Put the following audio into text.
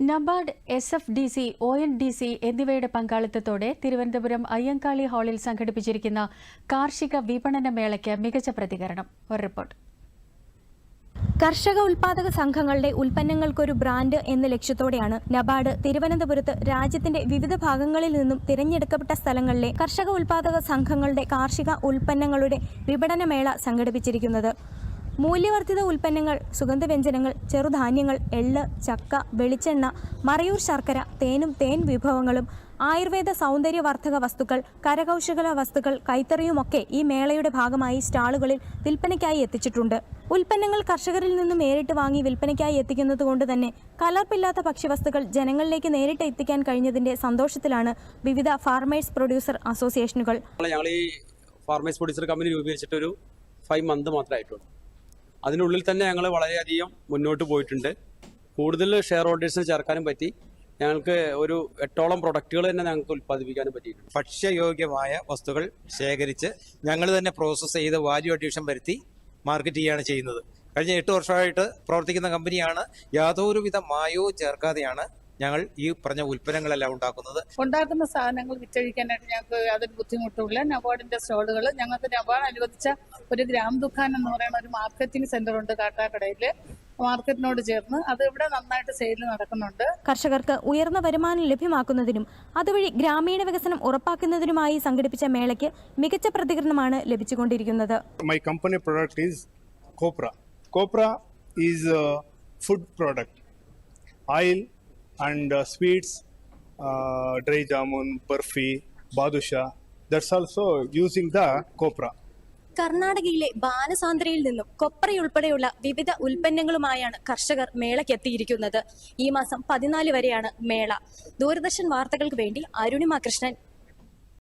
NABARD S F D C O N D C എന്നിവയുടെ പങ്കാളിത്തത്തോടെ തിരുവനന്തപുരം അയ്യങ്കാളി ഹാളിൽ സംഘടിപ്പിച്ചിരിക്കുന്ന കാർഷിക വിപണന മേളയ്ക്ക് മികച്ച പ്രതികരണം. ഒരു റിപ്പോർട്ട്. കർഷക ഉൽപാദക സംഘങ്ങളുടെ ഉൽപ്പന്നങ്ങൾക്കൊരു ബ്രാൻഡ് എന്ന ലക്ഷ്യത്തോടെയാണ് നബാർഡ് തിരുവനന്തപുരത്ത് രാജ്യത്തിന്റെ വിവിധ ഭാഗങ്ങളിൽ നിന്നും തിരഞ്ഞെടുക്കപ്പെട്ട സ്ഥലങ്ങളിലെ കർഷക ഉൽപാദക സംഘങ്ങളുടെ കാർഷിക ഉൽപ്പന്നങ്ങളുടെ വിപണനമേള സംഘടിപ്പിച്ചിരിക്കുന്നത്. മൂല്യവർദ്ധിത ഉൽപ്പന്നങ്ങൾ സുഗന്ധവ്യഞ്ജനങ്ങൾ ചെറുധാന്യങ്ങൾ എള്ള് ചക്ക വെളിച്ചെണ്ണ മറയൂർ ശർക്കര തേനും തേൻ വിഭവങ്ങളും ആയുർവേദ സൗന്ദര്യവർദ്ധക വസ്തുക്കൾ കരകൗശല വസ്തുക്കൾ കൈത്തറിയുമൊക്കെ ഈ മേളയുടെ ഭാഗമായി സ്റ്റാളുകളിൽ വിൽപ്പനയ്ക്കായി എത്തിച്ചിട്ടുണ്ട്. ഉൽപ്പന്നങ്ങൾ കർഷകരിൽ നിന്നും നേരിട്ട് വാങ്ങി വിൽപ്പനയ്ക്കായി എത്തിക്കുന്നത് കൊണ്ട് തന്നെ കലർപ്പില്ലാത്ത ഭക്ഷ്യവസ്തുക്കൾ ജനങ്ങളിലേക്ക് നേരിട്ട് എത്തിക്കാൻ കഴിഞ്ഞതിന്റെ സന്തോഷത്തിലാണ് വിവിധ ഫാർമേഴ്സ് പ്രൊഡ്യൂസർ അസോസിയേഷനുകൾ. ഞങ്ങൾ ഈ ഫാർമേഴ്സ് പ്രൊഡ്യൂസർ കമ്പനി രൂപീകരിച്ചിട്ട് ഒരു ഫൈവ് മന്ത് മാത്രമേ ആയിട്ടുള്ളൂ അതിനുള്ളിൽ തന്നെ ഞങ്ങൾ വളരെയധികം മുന്നോട്ട് പോയിട്ടുണ്ട്. കൂടുതൽ ഷെയർ ഹോൾഡേഴ്സിന് ചേർക്കാനും പറ്റി ഞങ്ങൾക്ക് ഒരു എട്ടോളം പ്രൊഡക്റ്റുകൾ തന്നെ ഞങ്ങൾക്ക് ഉൽപ്പാദിപ്പിക്കാനും പറ്റിയിട്ടുണ്ട്. ഭക്ഷ്യയോഗ്യമായ വസ്തുക്കൾ ശേഖരിച്ച് ഞങ്ങൾ തന്നെ പ്രോസസ്സ് ചെയ്ത് വാല്യൂ അഡ്യൂഷൻ വരുത്തി മാർക്കറ്റ് ചെയ്യുകയാണ് ചെയ്യുന്നത്. കഴിഞ്ഞ എട്ട് വർഷമായിട്ട് പ്രവർത്തിക്കുന്ന കമ്പനിയാണ് യാതൊരുവിധ മായവും ചേർക്കാതെയാണ് ഞങ്ങൾ ഈ പറഞ്ഞ ഉൽപ്പന്നങ്ങളെല്ലാം ഉണ്ടാക്കുന്നത് ഉണ്ടാക്കുന്ന സാധനങ്ങൾ വിറ്റഴിക്കാനായിട്ട് ഞങ്ങൾക്ക് യാതൊരു ബുദ്ധിമുട്ടുമില്ല നബാർഡിന്റെ സ്റ്റോളുകൾ ഞങ്ങൾക്ക് നബാർഡ് അനുവദിച്ച ഒരു ഗ്രാം ദുഃഖാൻ എന്ന് പറയുന്ന ഒരു മാർക്കറ്റിംഗ് സെന്റർ ഉണ്ട് കാട്ടാക്കടയിൽ മാർക്കറ്റിനോട് ചേർന്ന് അത് ഇവിടെ നന്നായിട്ട് സെയിൽ നടക്കുന്നുണ്ട്. കർഷകർക്ക് ഉയർന്ന വരുമാനം ലഭ്യമാക്കുന്നതിനും അതുവഴി ഗ്രാമീണ വികസനം ഉറപ്പാക്കുന്നതിനുമായി സംഘടിപ്പിച്ച മേളയ്ക്ക് മികച്ച പ്രതികരണമാണ് ലഭിച്ചുകൊണ്ടിരിക്കുന്നത്. My company product is copra copra is food product oil and uh, sweets uh, dry jamun burfi badusha. That's also using the copra. കർണാടകയിലെ ബാനസാന്ദ്രയിൽ നിന്നും കൊപ്രയുൾപ്പെടെയുള്ള വിവിധ ഉൽപ്പന്നങ്ങളുമായാണ് കർഷകർ മേളയ്ക്കെത്തിയിരിക്കുന്നത്. ഈ മാസം പതിനാല് വരെയാണ് മേള. ദൂരദർശൻ വാർത്തകൾക്ക് വേണ്ടി അരുണിമ കൃഷ്ണൻ